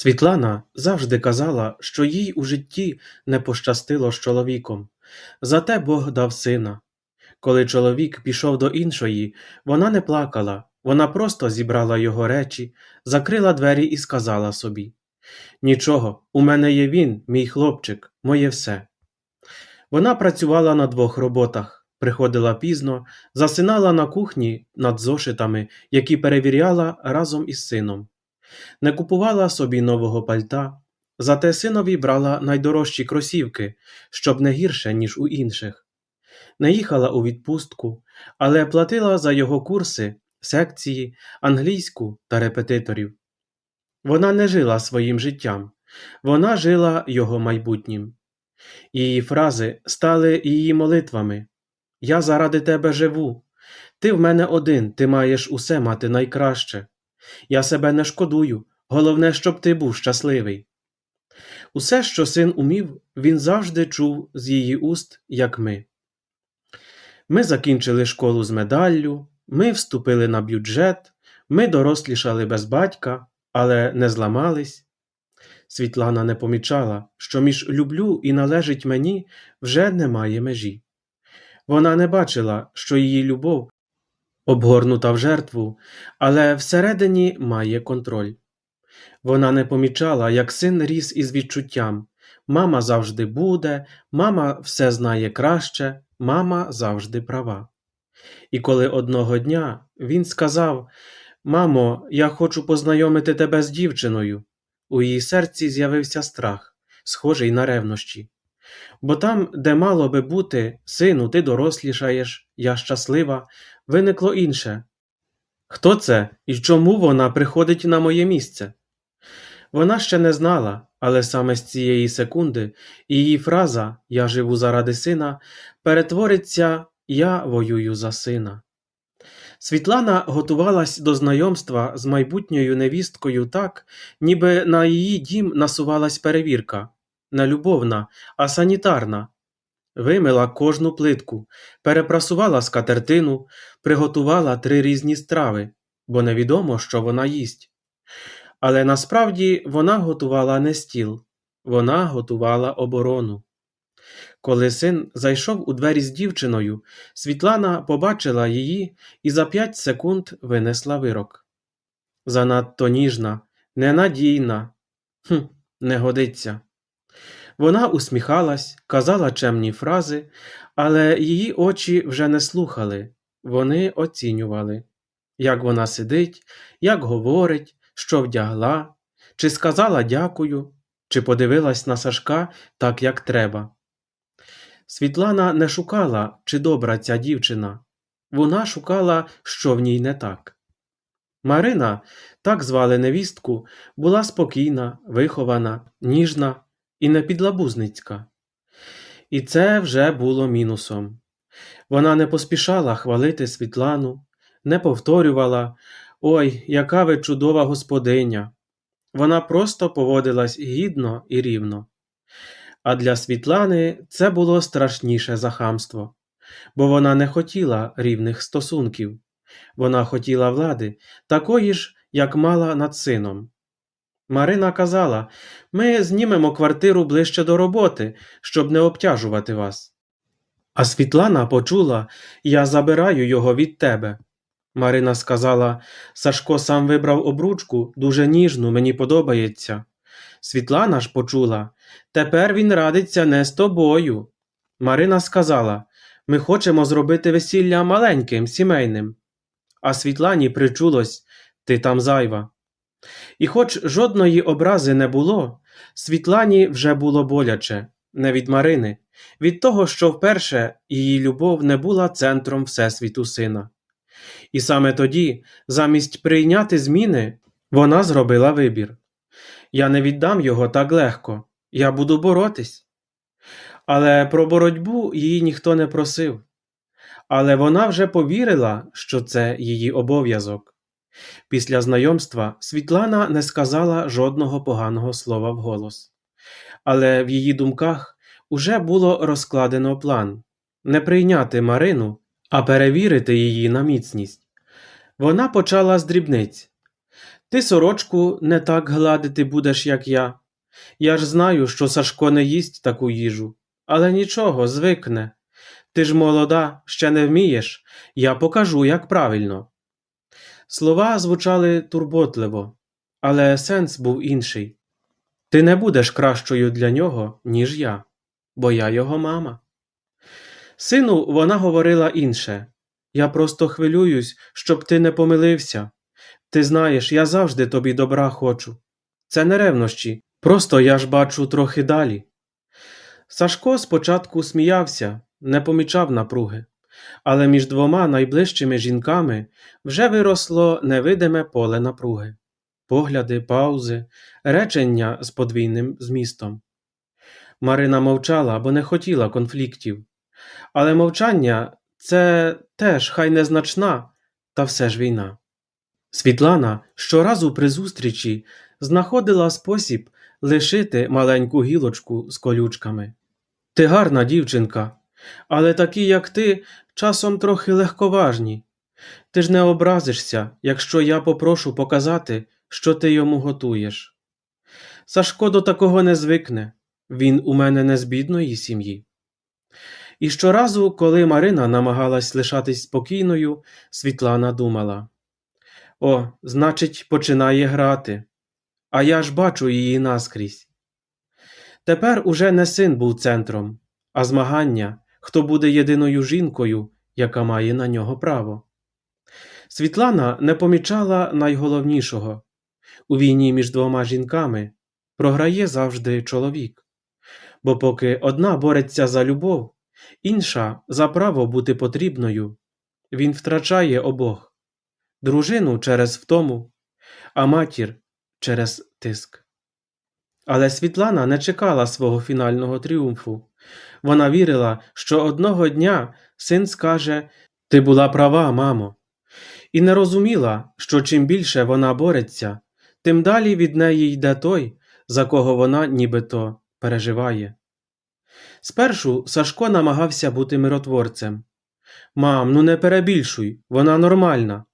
Світлана завжди казала, що їй у житті не пощастило з чоловіком, зате Бог дав сина. Коли чоловік пішов до іншої, вона не плакала, вона просто зібрала його речі, закрила двері і сказала собі: Нічого, у мене є він, мій хлопчик, моє все. Вона працювала на двох роботах, приходила пізно, засинала на кухні над зошитами, які перевіряла разом із сином. Не купувала собі нового пальта, зате синові брала найдорожчі кросівки, щоб не гірше, ніж у інших. Не їхала у відпустку, але платила за його курси, секції, англійську та репетиторів. Вона не жила своїм життям, вона жила його майбутнім. Її фрази стали її молитвами Я заради тебе живу. Ти в мене один, ти маєш усе мати найкраще. Я себе не шкодую, головне, щоб ти був щасливий. Усе, що син умів, він завжди чув з її уст, як ми. Ми закінчили школу з медаллю, ми вступили на бюджет, ми дорослішали без батька, але не зламались. Світлана не помічала, що між люблю і належить мені вже немає межі. Вона не бачила, що її любов обгорнута в жертву, але всередині має контроль. Вона не помічала, як син ріс із відчуттям мама завжди буде, мама все знає краще, мама завжди права. І коли одного дня він сказав Мамо, я хочу познайомити тебе з дівчиною, у її серці з'явився страх, схожий на ревнощі. Бо там, де мало би бути, сину, ти дорослішаєш, я щаслива, виникло інше. Хто це і чому вона приходить на моє місце? Вона ще не знала, але саме з цієї секунди її фраза Я живу заради сина перетвориться Я воюю за сина. Світлана готувалась до знайомства з майбутньою невісткою так, ніби на її дім насувалась перевірка не любовна, а санітарна. Вимила кожну плитку, перепрасувала скатертину, приготувала три різні страви, бо невідомо, що вона їсть. Але насправді вона готувала не стіл, вона готувала оборону. Коли син зайшов у двері з дівчиною, Світлана побачила її і за п'ять секунд винесла вирок. Занадто ніжна, ненадійна, хм, не годиться. Вона усміхалась, казала чемні фрази, але її очі вже не слухали, вони оцінювали, як вона сидить, як говорить, що вдягла, чи сказала дякую, чи подивилась на Сашка так, як треба. Світлана не шукала, чи добра ця дівчина, вона шукала, що в ній не так. Марина, так звали невістку, була спокійна, вихована, ніжна і непідлабузницька. І це вже було мінусом. Вона не поспішала хвалити Світлану, не повторювала Ой, яка ви чудова господиня. Вона просто поводилась гідно і рівно. А для Світлани це було страшніше за хамство, бо вона не хотіла рівних стосунків, вона хотіла влади, такої ж, як мала над сином. Марина казала ми знімемо квартиру ближче до роботи, щоб не обтяжувати вас. А Світлана почула я забираю його від тебе. Марина сказала Сашко сам вибрав обручку, дуже ніжну, мені подобається. Світлана ж почула Тепер він радиться не з тобою. Марина сказала Ми хочемо зробити весілля маленьким, сімейним. А Світлані причулось Ти там зайва. І хоч жодної образи не було, Світлані вже було боляче, не від Марини, від того, що вперше її любов не була центром Всесвіту сина. І саме тоді, замість прийняти зміни, вона зробила вибір я не віддам його так легко, я буду боротись. Але про боротьбу її ніхто не просив. Але вона вже повірила, що це її обов'язок. Після знайомства Світлана не сказала жодного поганого слова вголос. Але в її думках уже було розкладено план не прийняти Марину, а перевірити її на міцність. Вона почала з дрібниць Ти сорочку не так гладити будеш, як я. Я ж знаю, що Сашко не їсть таку їжу, але нічого, звикне. Ти ж молода, ще не вмієш, я покажу, як правильно. Слова звучали турботливо, але сенс був інший. Ти не будеш кращою для нього, ніж я, бо я його мама. Сину, вона говорила інше. Я просто хвилююсь, щоб ти не помилився. Ти знаєш, я завжди тобі добра хочу. Це не ревнощі, просто я ж бачу трохи далі. Сашко спочатку сміявся, не помічав напруги, але між двома найближчими жінками вже виросло невидиме поле напруги, погляди, паузи, речення з подвійним змістом. Марина мовчала, бо не хотіла конфліктів, але мовчання це теж хай незначна, та все ж війна. Світлана щоразу при зустрічі знаходила спосіб лишити маленьку гілочку з колючками. Ти гарна дівчинка, але такі, як ти, часом трохи легковажні. Ти ж не образишся, якщо я попрошу показати, що ти йому готуєш. Сашко до такого не звикне, він у мене не з бідної сім'ї. І щоразу, коли Марина намагалась лишатись спокійною, Світлана думала О, значить, починає грати, а я ж бачу її наскрізь. Тепер уже не син був центром, а змагання, хто буде єдиною жінкою, яка має на нього право. Світлана не помічала найголовнішого у війні між двома жінками програє завжди чоловік, бо поки одна бореться за любов, інша за право бути потрібною, він втрачає обох дружину через втому, а матір через тиск. Але Світлана не чекала свого фінального тріумфу. Вона вірила, що одного дня син скаже Ти була права, мамо, і не розуміла, що чим більше вона бореться, тим далі від неї йде той, за кого вона нібито переживає. Спершу Сашко намагався бути миротворцем. Мам, ну не перебільшуй, вона нормальна.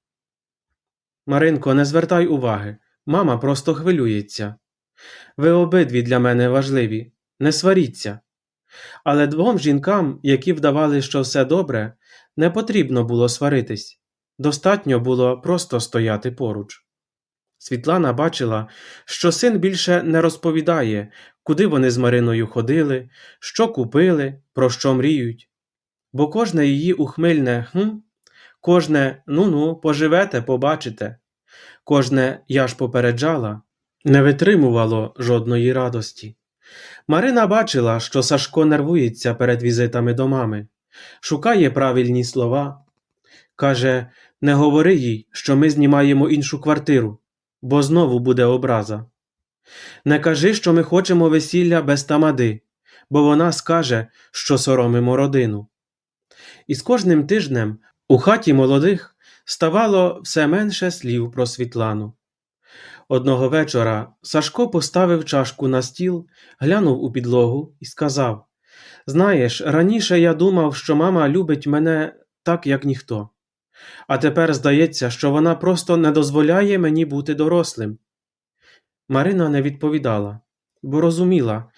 Маринко, не звертай уваги, мама просто хвилюється. Ви обидві для мене важливі, не сваріться. Але двом жінкам, які вдавали, що все добре, не потрібно було сваритись, достатньо було просто стояти поруч. Світлана бачила, що син більше не розповідає, куди вони з Мариною ходили, що купили, про що мріють. Бо кожне її ухмильне хм, кожне ну ну, поживете, побачите, кожне я ж попереджала, не витримувало жодної радості. Марина бачила, що Сашко нервується перед візитами до мами, шукає правильні слова. Каже, не говори їй, що ми знімаємо іншу квартиру, бо знову буде образа. Не кажи, що ми хочемо весілля без тамади, бо вона скаже, що соромимо родину. І з кожним тижнем у хаті молодих ставало все менше слів про Світлану. Одного вечора Сашко поставив чашку на стіл, глянув у підлогу і сказав Знаєш, раніше я думав, що мама любить мене так, як ніхто. А тепер здається, що вона просто не дозволяє мені бути дорослим. Марина не відповідала, бо розуміла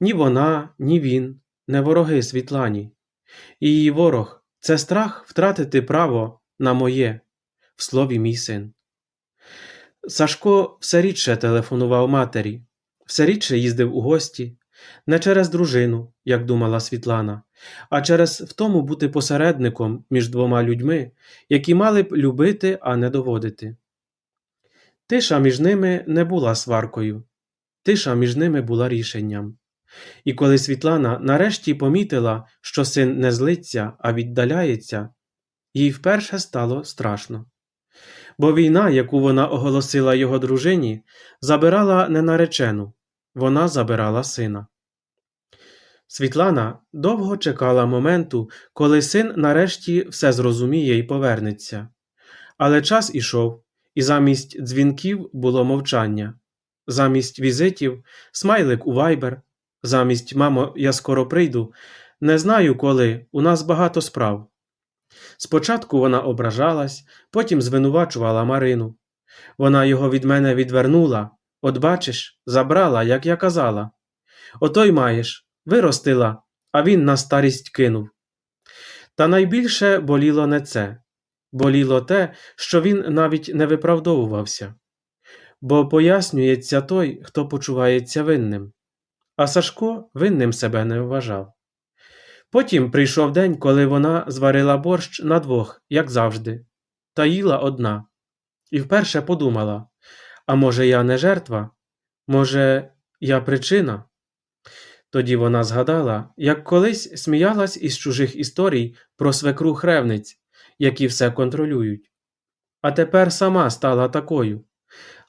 ні вона, ні він не вороги Світлані. Її ворог це страх втратити право на моє, в слові мій син. Сашко все рідше телефонував матері, все рідше їздив у гості, не через дружину, як думала Світлана, а через втому бути посередником між двома людьми, які мали б любити, а не доводити. Тиша між ними не була сваркою, тиша між ними була рішенням. І коли Світлана нарешті помітила, що син не злиться, а віддаляється, їй вперше стало страшно. Бо війна, яку вона оголосила його дружині, забирала не наречену, вона забирала сина. Світлана довго чекала моменту, коли син нарешті все зрозуміє і повернеться. Але час ішов, і замість дзвінків було мовчання, замість візитів смайлик у вайбер, замість мамо, я скоро прийду. Не знаю коли, у нас багато справ. Спочатку вона ображалась, потім звинувачувала Марину, Вона його від мене відвернула, от бачиш, забрала, як я казала. Ото й маєш, виростила, а він на старість кинув. Та найбільше боліло не це, боліло те, що він навіть не виправдовувався. Бо пояснюється той, хто почувається винним. А Сашко винним себе не вважав. Потім прийшов день, коли вона зварила борщ на двох, як завжди, та їла одна. І вперше подумала: а може, я не жертва? Може, я причина? Тоді вона згадала, як колись сміялась із чужих історій про свекрух ревниць, які все контролюють. А тепер сама стала такою,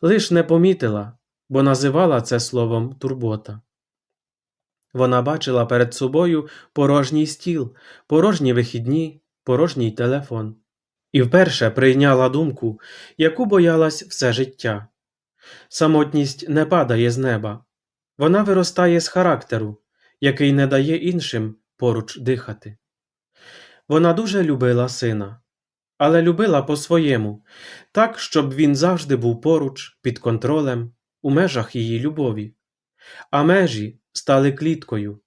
лиш не помітила, бо називала це словом турбота. Вона бачила перед собою порожній стіл, порожні вихідні, порожній телефон. І вперше прийняла думку, яку боялась все життя. Самотність не падає з неба, вона виростає з характеру, який не дає іншим поруч дихати. Вона дуже любила сина, але любила по-своєму, так, щоб він завжди був поруч, під контролем, у межах її любові. А межі стали кліткою.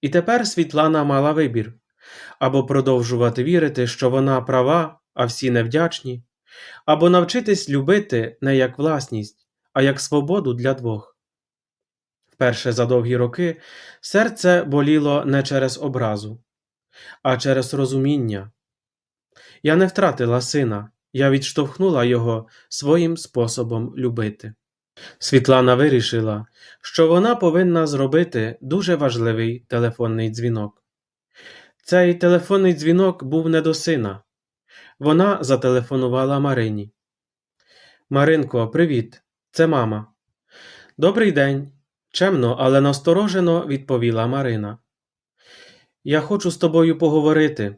І тепер Світлана мала вибір або продовжувати вірити, що вона права, а всі невдячні, або навчитись любити не як власність, а як свободу для двох. Вперше за довгі роки серце боліло не через образу, а через розуміння. Я не втратила сина, я відштовхнула його своїм способом любити. Світлана вирішила, що вона повинна зробити дуже важливий телефонний дзвінок. Цей телефонний дзвінок був не до сина. Вона зателефонувала Марині. Маринко, привіт, це мама. Добрий день. Чемно, але насторожено відповіла Марина. Я хочу з тобою поговорити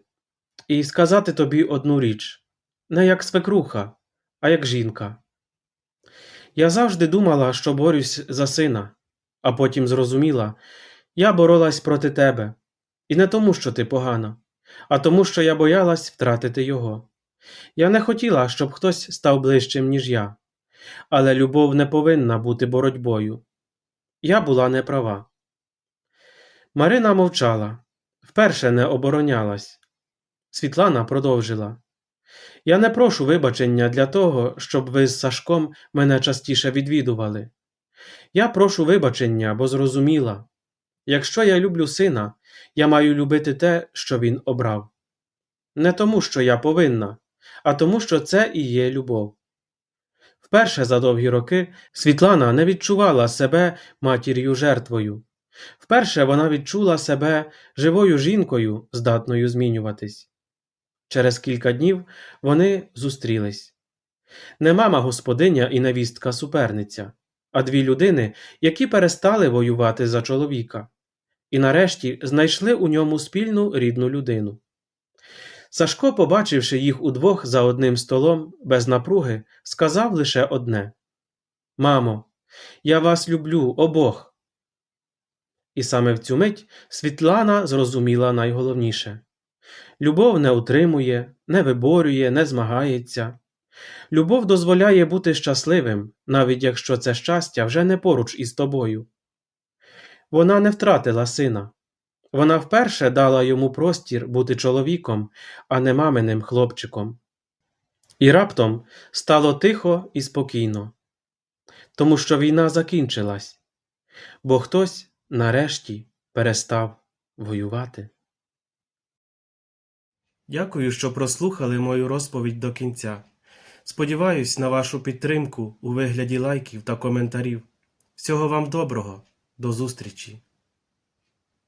і сказати тобі одну річ не як свекруха, а як жінка. Я завжди думала, що борюсь за сина, а потім зрозуміла, я боролась проти тебе, і не тому, що ти погана, а тому, що я боялась втратити його. Я не хотіла, щоб хтось став ближчим, ніж я, але любов не повинна бути боротьбою. Я була неправа. Марина мовчала, вперше не оборонялась. Світлана продовжила. Я не прошу вибачення для того, щоб ви з Сашком мене частіше відвідували. Я прошу вибачення, бо зрозуміла якщо я люблю сина, я маю любити те, що він обрав. Не тому, що я повинна, а тому, що це і є любов. Вперше за довгі роки Світлана не відчувала себе матір'ю жертвою. Вперше вона відчула себе живою жінкою, здатною змінюватись. Через кілька днів вони зустрілись. Не мама господиня і невістка суперниця, а дві людини, які перестали воювати за чоловіка, і нарешті знайшли у ньому спільну рідну людину. Сашко, побачивши їх удвох за одним столом, без напруги, сказав лише одне Мамо, я вас люблю обох. І саме в цю мить Світлана зрозуміла найголовніше любов не утримує, не виборює, не змагається. Любов дозволяє бути щасливим, навіть якщо це щастя вже не поруч із тобою. Вона не втратила сина. Вона вперше дала йому простір бути чоловіком, а не маминим хлопчиком. І раптом стало тихо і спокійно, тому що війна закінчилась, бо хтось нарешті перестав воювати. Дякую, що прослухали мою розповідь до кінця. Сподіваюсь на вашу підтримку у вигляді лайків та коментарів. Всього вам доброго, до зустрічі!